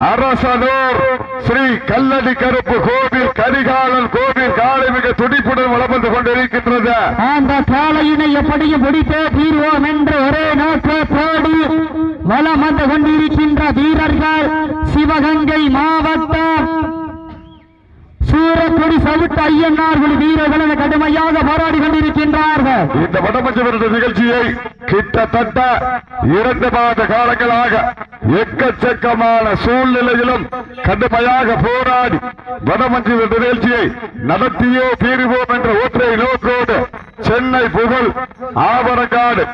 அரசனூர் ஸ்ரீ கல்லடி கருப்பு கோவில் கரிகாலன் கோவில் காலை மிக துடிப்புடன் வளம் வந்து கொண்டிருக்கின்றது. அந்த காலையினை எப்படியும் முடித்தே தீர்வோம் என்று ஒரே நோக்கத்தோடு வளம் வந்து கொண்டிருக்கின்ற வீரர்கள் சிவகங்கை மாவட்டம் சூரக்குடி சவுட்டு ஐயன்னார்கள் வீரர்கள் கடுமையாக போராடி கொண்டிருக்கின்றார்கள். இந்த வடமஞ்சு நிகழ்ச்சியை கிட்டத்தட்ட இரண்டு மாத காலங்களாக எக்கச்சக்கமான சூழ்நிலையிலும் கடுமையாக போராடி வடமஞ்சு நிகழ்ச்சியை நடத்தியோ தீருவோம் என்ற ஒற்றை நோக்கோடு சென்னை புகழ் ஆவரங்காடு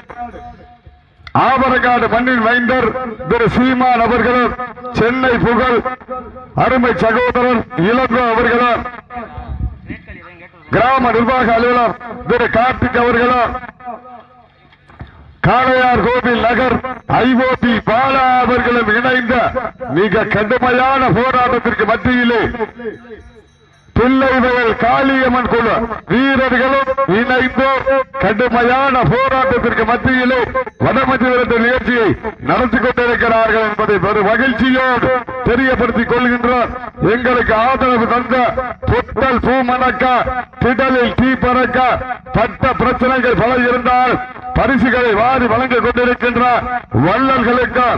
ஆபரகாடு மண்ணின் மைந்தர் திரு சீமான் அவர்களும் சென்னை புகழ் அருமை சகோதரர் இளங்கோ அவர்களும் கிராம நிர்வாக அலுவலர் திரு கார்த்திக் அவர்களும் காளையார் கோவில் நகர் ஐஓபி பாலா அவர்களும் இணைந்த மிக கடுமையான போராட்டத்திற்கு மத்தியிலே பிள்ளைவயல் காளியம்மன் குழு வீரர்களும் இணைந்து கடுமையான போராட்டத்திற்கு மத்தியிலே வடமஞ்சு நிகழ்ச்சியை நடத்தி கொண்டிருக்கிறார்கள் என்பதை பெரும் மகிழ்ச்சியோடு தெரியப்படுத்திக் கொள்கின்றார் எங்களுக்கு ஆதரவு தந்த புத்தல் பூமணக்க திடலில் தீ பறக்க பட்ட பிரச்சனைகள் பல இருந்தால் பரிசுகளை வாரி வழங்கிக் கொண்டிருக்கின்ற வள்ளல்களுக்கு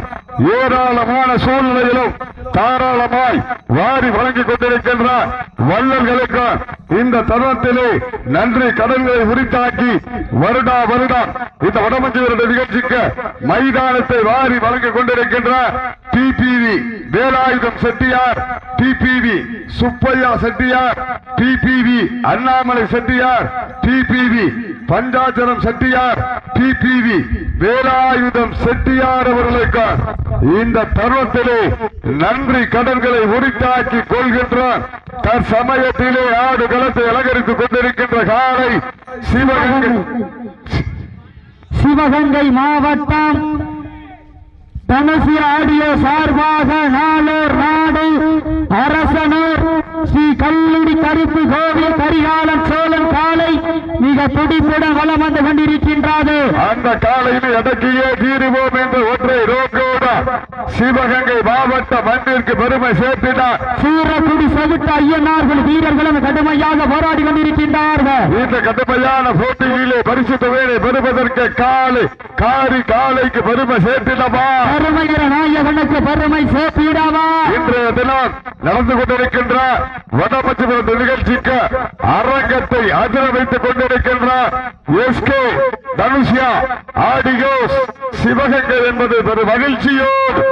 ஏராளமான சூழ்நிலையிலும் தாராளமாய் வாரி வழங்கிக் கொண்டிருக்கின்ற வள்ளல்களுக்கு இந்த தருணத்திலே நன்றி கடன்களை உரித்தாக்கி வருடா வருடம் இந்த வடமஞ்சு நிகழ்ச்சிக்கு மைதானத்தை வாரி வழங்கிக் கொண்டிருக்கின்ற TPV Velayutham Chettiar TPV Subbaiah Chettiar TPV Annamalai Chettiar TPV Panchacharam Chettiar TPV Velayutham Chettiar அவர்களுக்கு இந்த தருணத்திலே நன்றி கடன்களை உரித்தாக்கி கொள்கின்ற தற்சமய தற்சமயத்திலே ஆடு களத்தை அலங்கரித்துக் கொண்டிருக்கின்ற காலை சிவகங்கை. சிவகங்கை மாவட்டம் தனசி ஆடியோ சார்பாக நாளூர் நாடு அரசனூர் ஸ்ரீ கல்லூரி கருப்பு கோவில் கரிகாலன் சோழன் காலை மிக துடிப்புடன் வலம் வந்து கொண்டிருக்கின்றது. அந்த காலையில் அடக்கியே தீருவோம் என்ற ஒற்றை ரோக்கோடு சிவகங்கை மாவட்ட மண்ணிற்கு பெருமை சேர்த்தினார். சூரக்குடி செவிட்ட ஐயனார்கள் வீரர்களும் கடுமையாக போராடி கொண்டிருக்கின்றார்கள். இந்த கடுமையான போட்டியிலே பரிசுத்த வேலை பெறுவதற்கு காலை காரி காலைக்கு பெருமை சேர்த்திடவா? பெருமைகிற நாயகனுக்கு பெருமை இன்றைய தினம் நடந்து கொண்டிருக்கின்ற வடமச்சுமன்ற நிகழ்ச்சிக்கு அரங்கத்தை அதிர வைத்துக் கொண்டிருக்கின்ற தனுஷியா ஆடியோஸ் சிவகங்கை என்பது பெரும் மகிழ்ச்சியோடு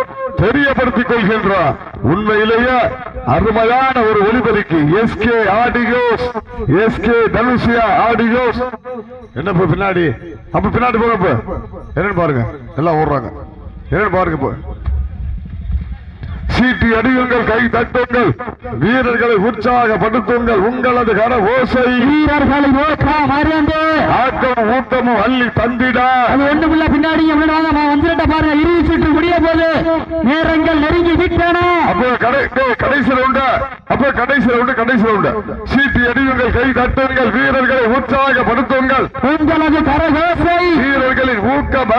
தெரியப்படுத்திக் கொள்கின்றார் உண்மையிலேயே அருமையான ஒரு ஒலிபெருக்கி. SK audios SK Dhanushiya audios. என்ன பின்னாடி? அப்ப பின்னாடி போறப்ப என்னன்னு பாருங்க. எல்லாம் ஓடுறாங்க. என்னன்னு பாருங்க இப்போ சீட்டி அடியுங்கள் கை தட்டுங்கள். வீரர்களை உற்சாகப்படுத்துங்கள். உங்களது கர ஓசை. வீரர்களை ஆட்டமும் ஊட்டமும் அள்ளி தந்திட. அது ஒண்ணுமில்ல பின்னாடி வந்துட்ட பாருங்க. இறுதி சுற்று முடிய போது நேரங்கள் நெருங்கி விட்டன. அப்போ கடைசியில் உண்டு. அப்போ கடைசியில் உண்டு கடைசியில் உண்டு. சீட்டி அடியுங்கள் கை தட்டுங்கள். வீரர்களை உற்சாகப்படுத்துங்கள். உங்களது கரகோசை வீரர்களின் ஊக்கம்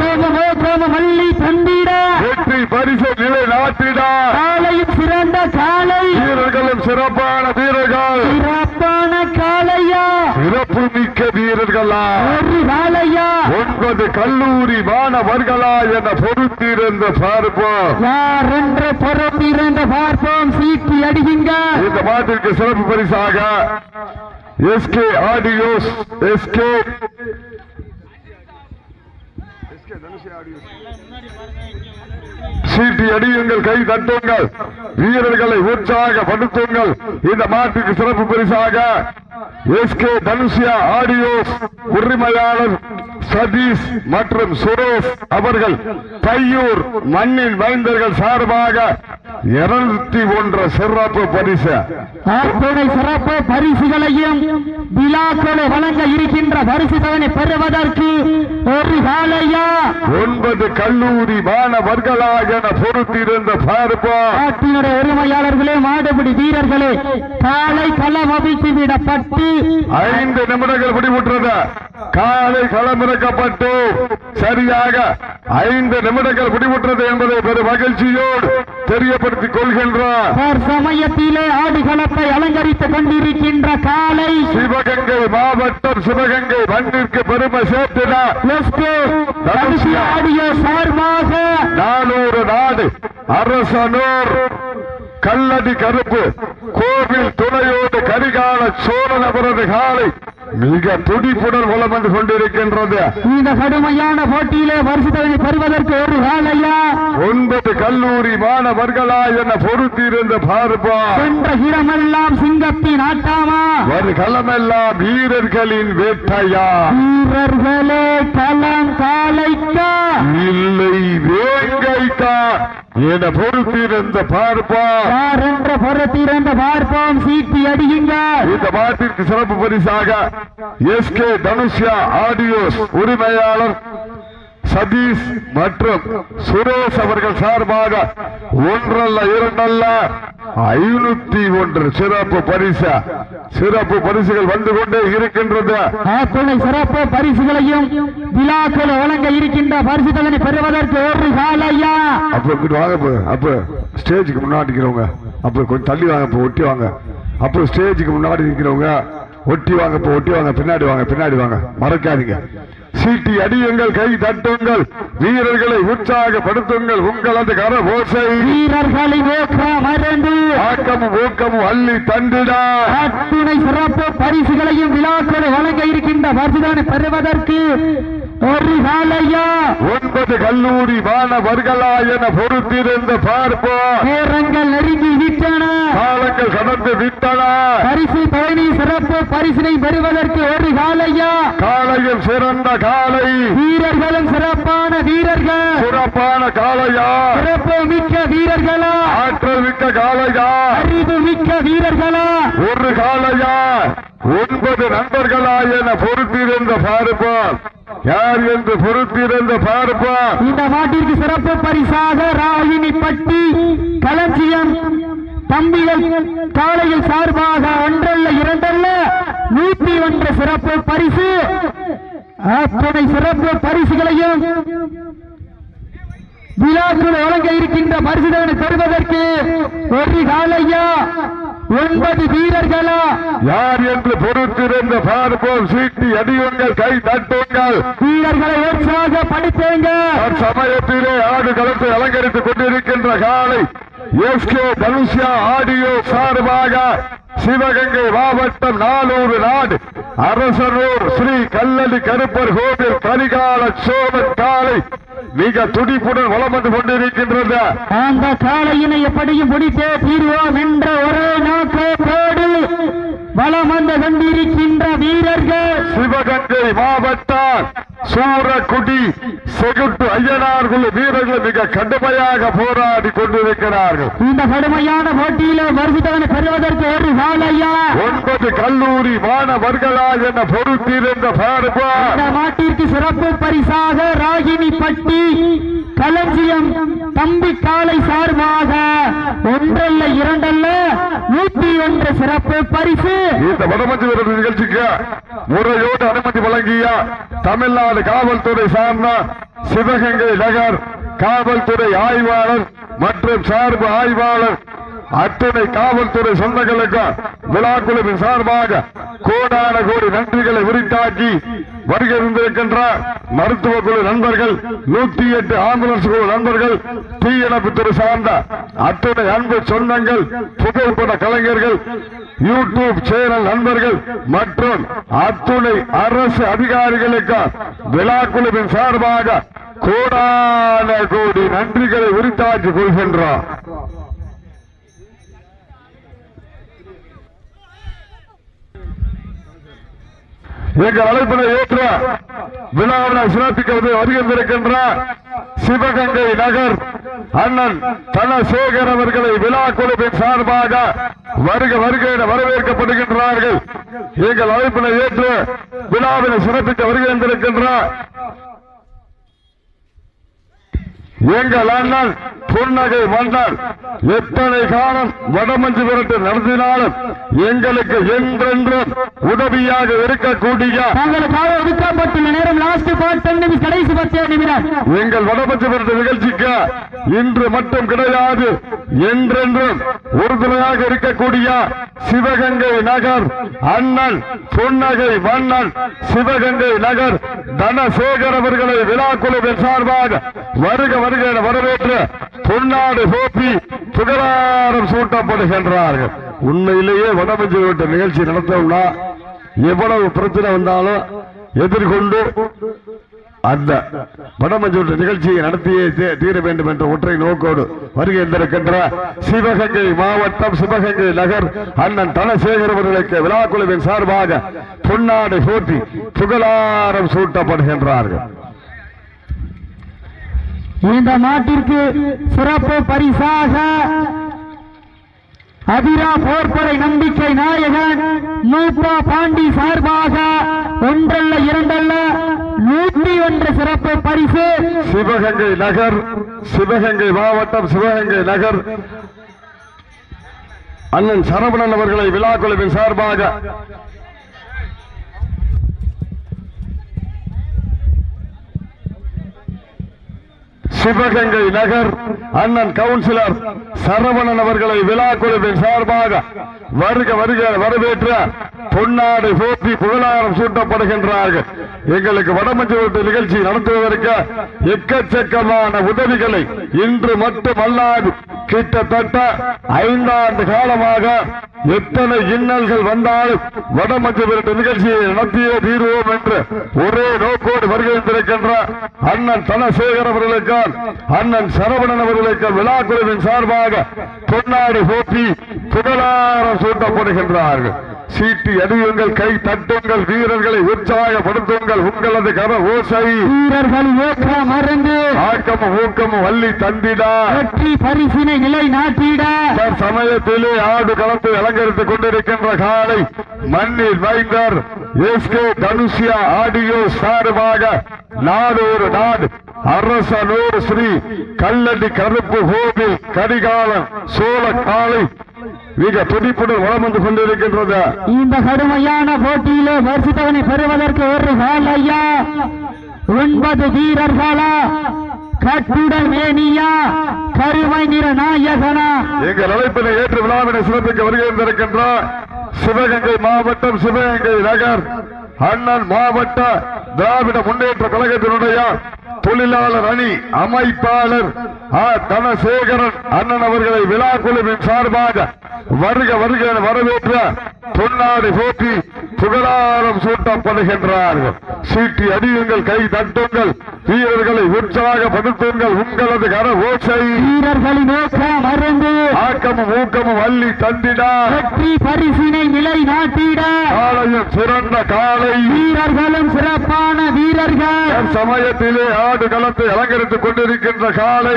கோபமோ கோபம் அள்ளி தந்திட. வெற்றி பரிசு நிலை நாட்டிட காலையும் சிறந்த காலை. வீரர்களும் சிறப்பான வீரர்கள். சிறப்பான காளையா. சிறப்பு மிக்க வீரர்களா? ஒரு காளையா ஒன்பது கல்லூரி மாணவர்களா என பொறுத்திருந்து பார்ப்போம். யார் என்று பொறுத்திருந்து பார்ப்போம். சீட்டி அடியுங்க. இந்த மாட்டிற்கு சிறப்பு பரிசாக எஸ்கே ஆடியோஸ் எஸ்கே சீட்டி அடியுங்கள் கை தட்டுங்கள். வீரர்களை உற்சாகப்படுத்துங்கள். இந்த மாட்டுக்கு சிறப்பு பரிசாக எஸ்கே தனுஷியா ஆடியோஸ் உரிமையாளர் சதீஷ் மற்றும் சுரேஷ் அவர்கள் கையூர் மண்ணின் மைந்தர்கள் சார்பாக இருநூத்தி ஒன்று சிறப்பு பரிசு. சிறப்பு பரிசுகளையும் விழாக்களை வழங்க இருக்கின்ற பரிசு தவணை பெறுவதற்கு ஒரு காலையா? ஒன்பது கல்லூரி மாணவர்களா என பொறுத்திருந்த பார்ப்போம். நாட்டினுடைய உரிமையாளர்களே மாடுபிடி வீரர்களே காலை களம் அமைத்து விடப்பட்டு ஐந்து நிமிடங்கள் முடிவுற்றது. காலை களமிறக்கப்பட்டு சரியாக ஐந்து நிமிடங்கள் முடிவுற்றது என்பதை பெரும் மகிழ்ச்சியோடு தெரியப்படுத்திக் கொள்கின்றார். சமயத்திலே ஆடுகளத்தை அலங்கரித்துக் கொண்டிருக்கின்ற காலை சிவகங்கை மாவட்டம் சிவகங்கை மண்ணிற்கு பெருமை சேர்த்தினார் ஆடியோ சார்பாக நானூறு நாடு அரசனூர் கல்லடி கருப்பு கோவில் துணையோடு கரிகால சோழனபுரது காலை மிக துடிப்புடன் வளம் வந்து கொண்டிருக்கின்றது. இந்த கடுமையான போட்டியிலே வருஷத்தை பெறுவதற்கு ஒரு காலையா ஒன்பது கல்லூரி மாணவர்களா என பொறுத்திருந்த பார்ப்பா. சென்ற இடமெல்லாம் சிங்கத்தின் ஆட்டாமா? ஒரு களமெல்லாம் வீரர்களின் வேட்டையா? வீரர்களே களம் காலைக்கா? இல்லை வேங்கைக்கா? என பொறுத்திருந்த பார்ப்பா. யார் என்ற பொறுத்திருந்த பார்ப்போம். சீட்டி அடியுங்க இந்த மாட்டிற்கு சிறப்பு பரிசாக எஸ் கே தனுஷ்யா ஆடியோஸ் உரிமையாளர் சதீஷ் மற்றும் சுரேஷ் அவர்கள் சார்பாக ஒன்றல்ல இரண்டல்ல ஐநூத்தி ஒன்று சிறப்பு பரிசு. சிறப்பு பரிசுகள் வந்து கொண்டே இருக்கின்றது. சிறப்பு பரிசுகளையும் விழாக்கள் வழங்க இருக்கின்ற பரிசுகளை பெறுவதற்கு ஒரு காலையா அப்ப வாங்க அப்ப ஸ்டேஜுக்கு முன்னாடி இருக்கிறவங்க அப்ப கொஞ்சம் தள்ளி வாங்க ஒட்டி வாங்க. அப்ப ஸ்டேஜுக்கு முன்னாடி இருக்கிறவங்க ஒட்டி வாங்க இப்ப ஒட்டி வாங்க பின்னாடி வாங்க பின்னாடி வாங்க. மறக்காதீங்க. சீட்டி அடியுங்கள் கை தட்டுங்கள் வீரர்களை உற்சாகப்படுத்துங்கள் உங்களது கரபோசை வீரர்களின் ஊக்க மருந்து ஆக்கமும் ஊக்கமும் அள்ளி தண்டிடா சிறப்பு பரிசுகளையும் விழாக்களை வழங்க இருக்கின்ற பரிசுகளை பெறுவதற்கு ஒன்பது கல்லூரி மாணவர்களா என பொறுத்திருந்து பார்ப்போம் நேரங்கள் நெருங்கி விட்டன. காலங்கள் கடந்து விட்டன. பரிசு பயணி சிறப்பு பரிசினை பெறுவதற்கு ஒரு காலையா காலையில் சிறந்த காலை. வீரர்களும் சிறப்பான வீரர்கள். சிறப்பான காளையா சிறப்பு மிக்க வீரர்களா? ஆற்றல் மிக்க காளையா அறிவு மிக்க வீரர்களா? ஒரு காளையா ஒன்பது நண்பர்களா என பொறுத்திருந்த பார்ப்போம். யார் என்று பொறுத்திருந்த பார்ப்போம் இந்த மாட்டிற்கு சிறப்பு பரிசாக பட்டி களஞ்சியம் தம்பிகள் காலையில் சார்பாக ஒன்றல்ல இரண்டல்ல நூற்றி ஒன்று சிறப்பு பரிசு. அத்தனை சிறப்பு பரிசுகளையும் விழாக்குழு வழங்க இருக்கின்ற பரிசுகளை பெறுவதற்கு ஒரு காலையா ஒன்பது வீரர்களா? யார் என்று பொறுத்திருந்த பார்ப்போம். சீட்டி அடியுங்கள் கை தட்டுங்கள். வீரர்களை உற்சாகப்படுத்துங்க சமயத்திலே ஆடு களத்தை அலங்கரித்துக் கொண்டிருக்கின்ற காலை எஸ் கே தனுஷ்யா ஆடியோ சார்பாக சிவகங்கை மாவட்டம் நானூறு நாடு அரசனூர் ஸ்ரீ கல்லடி கருப்பர் கோவில் கரிகால சோழன் காலை மிக துடிப்புடன் வளம் வந்து கொண்டிருக்கின்றது. அந்த காளையினை எப்படியும் முடித்தே தீர்வோம் என்ற ஒரே நோக்கத்தோடு வலம் வந்து கொண்டிருக்கின்ற வீரர்கள். சிவகங்கை மாவட்டம் சூரக்குடி செகுட்டு ஐயனார் குழு வீரர்கள் மிக கடுமையாக போராடி கொண்டிருக்கிறார்கள். இந்த கடுமையான போட்டியில வருஷத்தவனை பெறுவதற்கு ஒரு காலையா ஒன்பது கல்லூரி மாணவர்களா என பொறுத்திருந்த பார்ப்போம் இந்த மாட்டிற்கு சிறப்பு பரிசாக ராகினி பட்டி களஞ்சியம் தம்பி காலை சார்பாக ஒன்றல்ல இரண்டல்ல நூற்றி ஒன்று சிறப்பு பரிசு. இந்த வடமஞ்சு விருது நிகழ்ச்சிக்கு முறையோடு அனுமதி வழங்கிய தமிழ்நாடு காவல்துறை சார்ந்த சிவகங்கை நகர் காவல்துறை ஆய்வாளர் மற்றும் சார்பு ஆய்வாளர் அத்துணை காவல்துறை சொந்தங்களுக்கும் விழாக்குழுவின் சார்பாக கோடான கோடி நன்றிகளை உரித்தாக்கி வருகை இருந்திருக்கின்ற மருத்துவ குழு நண்பர்கள் நூத்தி எட்டு ஆம்புலன்ஸ் குழு நண்பர்கள் தீயணைப்புத்துறை சார்ந்த அத்துணை அன்பு சொந்தங்கள் புகைப்பட கலைஞர்கள் யூடியூப் சேனல் நண்பர்கள் மற்றும் அத்துணை அரசு அதிகாரிகளுக்கு விழாக்குழுவின் சார்பாக கோடான கோடி நன்றிகளை உரித்தாக்கிக் கொள்கின்றோம். எங்கள் அழைப்பினை ஏற்ற விழாவினை சிறப்பிக்க வந்து வருகின்றிருக்கின்ற சிவகங்கை நகர் அண்ணன் தனசேகர் அவர்களை விழா குழுவின் சார்பாக வருக வருக என வரவேற்கப்படுகின்றார்கள். எங்கள் அழைப்பினை ஏற்று விழாவினை சிறப்பிக்க வருகின்றிருக்கின்ற எங்கள் அண்ணன் புன்னகை மன்னர் எத்தனை காலம் வடமஞ்சு விரட்டு நடத்தினாலும் எங்களுக்கு என்றென்றும் உதவியாக இருக்கக்கூடிய? தங்களுக்காக ஒதுக்கப்பட்டுள்ள நேரம் லாஸ்ட் நிமிஷம் கடைசி பத்து நிமிடம்? எங்கள் வடமஞ்சு விரட்டு நிகழ்ச்சிக்கு இன்று மட்டும் கிடையாது. என்றென்றும் உறுதுணையாக இருக்கக்கூடிய சிவகங்கை நகர் அண்ணன் புன்னகை மன்னன் சிவகங்கை நகர் தனசேகர் அவர்களை விழா குழுவின் சார்பாக வருக வருக என வரவேற்று பொன்னாடு சோப்பி புகழாரம் சூட்டப்படுகின்றார்கள். உண்மையிலேயே வடமஞ்சு விரட்டு நிகழ்ச்சி நடத்தோம்னா எவ்வளவு பிரச்சனை வந்தாலும் எதிர்கொண்டு அந்த வடமஞ்சூர் நிகழ்ச்சியை நடத்தியே தீர வேண்டும் என்ற ஒற்றை நோக்கோடு வருகை இருக்கின்ற சிவகங்கை மாவட்டம் சிவகங்கை நகர் அண்ணன் தனசேகர் அவர்களுக்கு விழாக்குழுவின் சார்பாக பொன்னாடை சூட்டி புகழாரம் சூட்டப்படுகின்றார்கள். இந்த நாட்டிற்கு சிறப்பு பரிசாக அதிரா போர்ப்படை நம்பிக்கை நாயகன் மூப்பா பாண்டி சார்பாக ஒன்றல்ல இரண்டல்ல நூற்றி ஒன்று சிறப்பு பரிசு. சிவகங்கை நகர் சிவகங்கை மாவட்டம் சிவகங்கை நகர். அண்ணன் சரவணன் அவர்களை விழாக்குழுவின் சார்பாக சிவகங்கை நகர் அண்ணன் கவுன்சிலர் சரவணன் அவர்களை விழாக்குழுவின் சார்பாக வருக வருக வரவேற்ற பொன்னாடு போற்றி புகழாரம் சூட்டப்படுகின்றார்கள். எங்களுக்கு வடமஞ்சவரத்து நிகழ்ச்சி நடத்துவதற்கு எக்கச்சக்கமான உதவிகளை இன்று மட்டுமல்லாது கிட்டத்தட்ட ஐந்தாண்டு காலமாக எத்தனை இன்னல்கள் வந்தாலும் வடமஞ்சு விரட்டு நிகழ்ச்சியை நடத்தியே தீர்வோம் என்று ஒரே நோக்கோடு வருகின்றிருக்கின்ற அண்ணன் தனசேகர் அவர்களுக்கு அண்ணன் சரவணன் அவர்களுக்கு விழாக்குழுவின் சார்பாக பொன்னாடு போட்டி புகழாரம் சூட்டப்படுகின்றார்கள். சீட்டி அடியுங்கள் கை தட்டுங்கள் வீரர்களை உற்சாகப்படுத்துங்கள் உங்களது கர ஓசை. வீரர்கள் ஏற்ற மருந்து ஆக்கமும் ஊக்கமும் வள்ளி தந்திடா. வெற்றி பரிசினை நிலை நாட்டிட. சமயத்திலே ஆடு கலந்து அலங்கரித்துக் கொண்டிருக்கின்ற காலை மண்ணில் வைந்தர் எஸ்கே தனுஷியா ஆடியோ சார்பாக நாடொரு நாடு அரசனூர் ஸ்ரீ கல்லடி கருப்பு கோவில் கரிகாலன் சோழ காலை மிக துடிப்புடன் வளம் வந்து கொண்டிருக்கின்றது. இந்த கடுமையான போட்டியிலே பரிசுத்தவனை பெறுவதற்கு ஒரு கால் ஐயா. ஒன்பது வீரர்களா. கட்டுடல் மேனியா. கருமை நிற நாயகனா. எங்கள் அழைப்பினை ஏற்று விழாவினை சிறப்பிக்க வருகின்றிருக்கின்ற சிவகங்கை மாவட்டம் சிவகங்கை நகர் அண்ணன் மாவட்ட திராவிட முன்னேற்ற கழகத்தினுடைய தொழிலாளர் அணி அமைப்பாளர் ஆ தனசேகரன் அண்ணன் அவர்களை விழா குழுவின் சார்பாக வருக வருக வரவேற்ற பொன்னாடி போட்டி புகழாரம் சூட்டப்படுகின்றார்கள். சீட்டி அடியுங்கள் கை தட்டுங்கள் வீரர்களை உற்சாகப்படுத்துங்கள் உங்களது கர ஓசை. வீரர்களின் நோக்க மருந்து. ஆக்கமும் ஊக்கமும் அள்ளி தந்திடா. வெற்றி பரிசினை நிலை நாட்டிட. காலையும் சிறந்த காலை. வீரர்களும் சிறப்பான வீரர்கள். சமயத்திலே ஆடு களத்தை அலங்கரித்துக் கொண்டிருக்கின்ற காலை.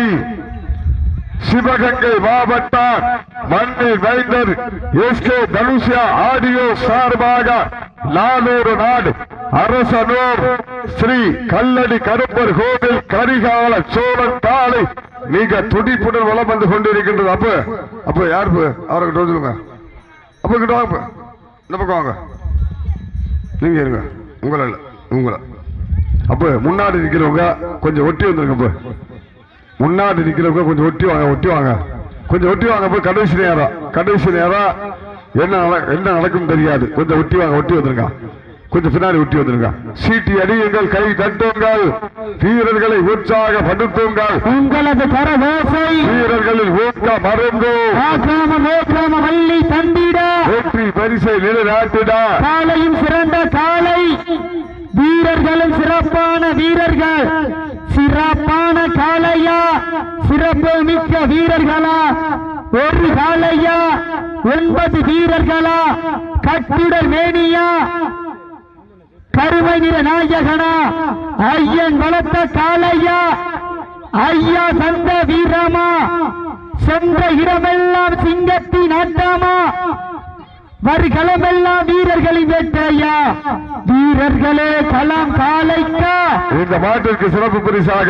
சிவகங்கை மாவட்டம் மண்ணில் வைந்தர் எஸ் கே தனுஷியா ஆடியோ சார்பாக நானூறு நாடு அரசனூர் ஸ்ரீ கல்லடி கருப்பர் கோவில் கரிகால சோழன் காலை மிக துடிப்புடன் வளம் வந்து கொண்டிருக்கின்றது. அப்ப அப்ப யார் அவர்கிட்ட சொல்லுங்க. அப்ப கிட்ட வாங்க இந்த பக்கம் வாங்க. நீங்க இருங்க. உங்களை உங்களை. அப்ப முன்னாடி இருக்கிறவங்க கொஞ்சம் ஒட்டி வந்துருங்க இப்போ முன்னாடி நிக்கிறவங்க கொஞ்சம் ஒட்டி வாங்க ஒட்டி வாங்க. கொஞ்சம் ஒட்டி வாங்க போய் கடைசி நேரம். கடைசி நேரம் என்ன என்ன நடக்கும் தெரியாது. கொஞ்சம் ஒட்டி வாங்க ஒட்டி வந்துருங்க. கொஞ்சம் பின்னாடி ஒட்டி வந்துருங்க. சீட்டி அடியுங்கள் கை தட்டுங்கள். வீரர்களை உற்சாகப்படுத்துங்கள் உங்களது கரவோசை வீரர்களில் ஊக்க மருந்து. வள்ளி தந்திட. வெற்றி பரிசை நிலைநாட்டிட. காலையும் சிறந்த காலை. வீரர்களும் சிறப்பான வீரர்கள். சிறப்பான காலையா சிறப்பு மிக்க வீரர்களா? ஒரு காலையா ஒன்பது வீரர்களா? கட்டுடல் மேனியா? கருமை நிற நாயகனா? ஐயன் வளர்த்த காலையா ஐயா தந்த வீரமா? சென்ற இடமெல்லாம் சிங்கத்தின் ஆட்டாமா? வருகளமெல்லாம் வீரர்களின் வேட்டையா? வீரர்களே களம் காலைக்கா இந்த மாட்டிற்கு சிறப்பு பரிசாக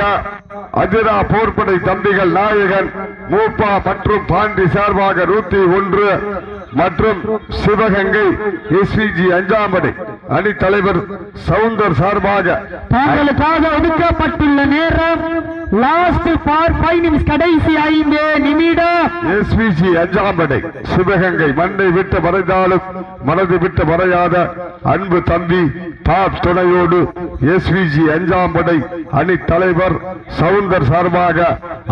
அஜிரா போர்ப்படை தம்பிகள் நாயகன் மூப்பா மற்றும் பாண்டி சார்பாக நூத்தி ஒன்று மற்றும் சிவகங்கை எஸ்விஜி அஞ்சாம்படை அணி தலைவர் சவுந்தர் சார்பாக. தாங்களுக்காக ஒதுக்கப்பட்டுள்ள நேரம் லாஸ்ட் ஃபார் ஃபைவ் நிமிஷம் கடைசி ஐந்து நிமிடம். எஸ்பிஜி அஞ்சாம்படை சிவகங்கை மண்ணை விட்டு மறைந்தாலும் மனதை விட்டு மறையாத அன்பு தம்பி டாப் துணையோடு எஸ்பிஜி அஞ்சாம்படை அணி தலைவர் சவுந்தர் சார்பாக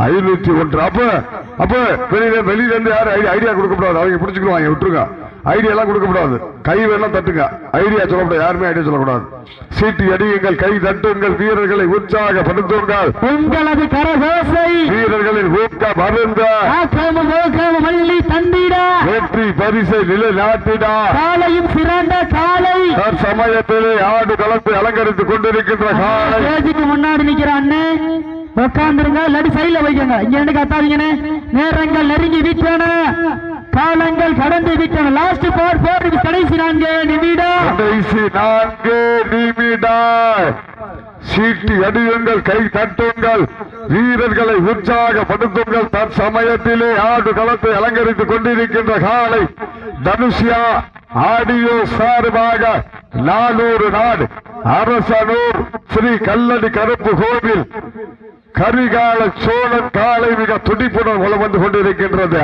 ஐநூத்தி ஒன்று. அப்ப அப்ப வெளியில வெளியில இருந்து யாரும் ஐடியா ஐடியா கொடுக்க கூடாது. அவங்க பிடிச்சுக்கிடுவாங்க விட்டுருங்க. ஐடியா எல்லாம் கொடுக்க கூடாது கை வேணா தட்டுங்க. ஐடியா சொல்லக்கூடாது யாருமே ஐடியா சொல்லக்கூடாது. சீட்டு அடியுங்கள் கை தட்டுங்கள் வீரர்களை உற்சாகப்படுத்துங்கள். உங்களது கரகோசை. வீரர்களின் ஊக்க மருந்த. ஆக்காம ஓக்காம மல்லி தந்திட. வெற்றி பரிசை நிலைநாட்டிடா. காலையும் சிறந்த காலை. சமயத்திலே ஆடு கலந்து அலங்கரித்துக் கொண்டிருக்கின்ற காலை. முன்னாடி நிக்கிற அண்ணே உட்காந்துருங்க இல்லாட்டி சைட்ல வைக்கங்க. இங்க இருந்து கத்தாதீங்கண்ணே. நேரங்கள் நெருங்கி விட்டன காலங்கள் கடந்து விட்டன. லாஸ்ட் போர் போர் கடைசி நான்கு. நிமிடம். கடைசி நான்கு. நிமிடம். சீட்டி அடியுங்கள் கை தட்டுங்கள். வீரர்களை உற்சாகப்படுத்துங்கள். தற்சமயத்திலே ஆடு களத்தை அலங்கரித்துக் கொண்டிருக்கின்ற காலை தனுஷியா ஆடியோ சார்பாக நானூறு நாடு அரசனூர் ஸ்ரீ கல்லடி கருப்பு கோவில் கரிகால சோழன் காலை மிக துடிப்புடன் வலம் வந்து கொண்டிருக்கின்றது.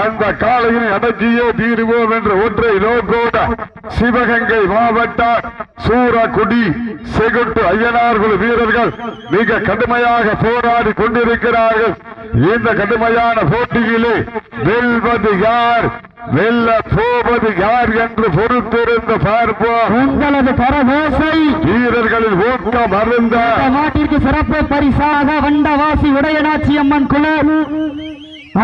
அந்த காலையில் அடக்கியே தீருவோம் என்ற ஒன்றை நோக்கோட சிவகங்கை மாவட்ட சூரக்குடி செகுட்டு ஐயனார்கள் வீரர்கள் மிக கடுமையாக போராடி கொண்டிருக்கிறார்கள். இந்த கடுமையான போட்டியிலே வெல்வது யார்? வெல்ல போவது யார் என்று பொறுத்திருந்து பார்ப்போம் உங்களது கரகோசை வீரர்களின் ஊக்கம் அருந்த. நாட்டிற்கு சிறப்பு பரிசாக வண்டவாசி உடையநாச்சி அம்மன் குழு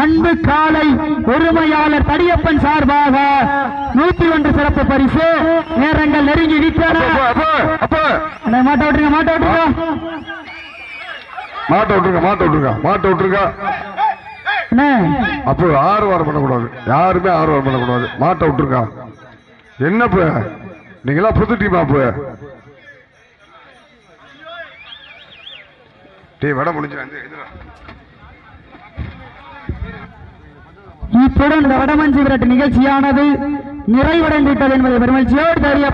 அன்பு காலை உரிமையாளர் தடியப்பன் சார்பாக நூத்தி ஒன்று சிறப்பு பரிசு. நேரங்கள் நெருங்கி. அண்ணே, மாட்ட விட்டுருங்க மாட்ட விட்டுருங்க. மாட்ட விட்டுருங்க மாட்ட விட்டுருங்க மாட்ட விட்டுருங்க. அப்போ ஆர்வாரம் பண்ணக்கூடாது. யாருமே ஆர்வாரம் பண்ணக்கூடாது. மாட்ட விட்டுருங்க. என்னப்பு? நீங்களா புது டீமா அப்ப? டீ வட முடிஞ்சு இத்துடன் இந்த. வடமஞ்சி விரட்டு நிகழ்ச்சியானது நிறைவடைந்து விட்டது என்பதை பெருமகிழ்ச்சியோடு தெரிய